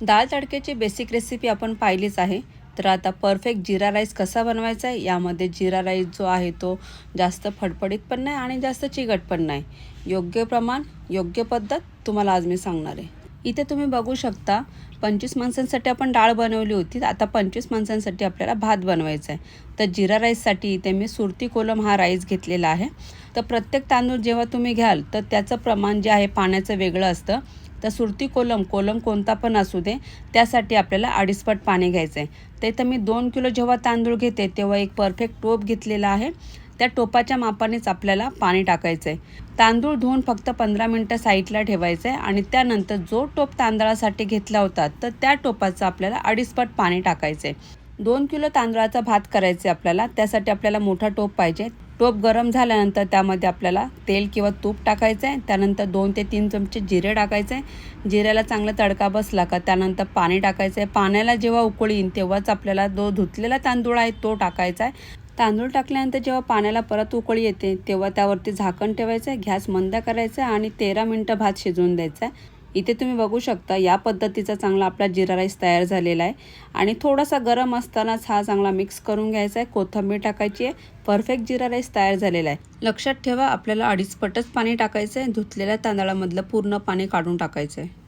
दाल तडक्याची basic recipe आपण पाहिलीच आहे. तर आता परफेक्ट जिरा राईस कसा बनवायचा आहे? यामध्ये जिरा राईस जो आहे तो जास्त फडफडीत पण नाही आणि जास्त चिकट पण नाही. योग्य प्रमाण योग्य पद्धत तुम्हाला आज मी सांगणार आहे. इथे तुम्ही बघू शकता पंचवीस माणसांसाठी आपण डाळ बनवली होती. आता पंचवीस माणसांसाठी आपल्याला भात बनवायचा आहे. तर जिरा राईससाठी इथे मी सुरती कोलम हा राईस घेतलेला आहे. तर प्रत्येक तांदूळ जेव्हा तुम्ही घ्याल तर त्याचं प्रमाण जे आहे पाण्याचं वेगळं असतं. तर सुरती कोलम कोलम कोणता पण असू दे त्यासाठी आपल्याला अडीचपट पाणी घ्यायचं आहे तर इथं मी दोन किलो जेव्हा तांदूळ घेते तेव्हा एक परफेक्ट टोप घेतलेला आहे. त्या टोपाच्या मापानेच आपल्याला पाणी टाकायचं आहे तांदूळ धुवून फक्त पंधरा मिनटं साईडला ठेवायचं आहे आणि त्यानंतर जो टोप तांदळासाठी घेतला होता तर त्या टोपाचं आपल्याला अडीचपट पाणी टाकायचं आहे दोन किलो तांदळाचा भात करायचा आहे आपल्याला. त्यासाठी आपल्याला मोठा टोप पाहिजे. टोप गरम झाल्यानंतर त्यामध्ये आपल्याला तेल किंवा तूप टाकायचं आहे. त्यानंतर दोन ते तीन चमचे जिरे टाकायचे आहे. जिऱ्याला चांगला तडका बसला का त्यानंतर पाणी टाकायचं आहे. पाण्याला जेव्हा उकळी येईन तेव्हाच आपल्याला जो धुतलेला तांदूळ आहे तो टाकायचा आहे. तांदूळ टाकल्यानंतर जेव्हा पाण्याला परत उकळी येते तेव्हा त्यावरती झाकण ठेवायचं आहे. गॅस मंद करायचा आहे आणि तेरा मिनटं भात शिजवून द्यायचा आहे. इथे तुम्ही बघू शकता या पद्धतीचा चांगला आपला जिरा राईस तयार झालेला आहे. आणि थोडासा गरम असतानाच हा चांगला मिक्स करून घ्यायचा आहे. कोथिंबीर टाकायची आहे. परफेक्ट जिरा राईस तयार झालेला आहे. लक्षात ठेवा आपल्याला अडीच पटच पाणी टाकायचं आहे. धुतलेल्या तांदळामधलं पूर्ण पाणी काढून टाकायचं आहे.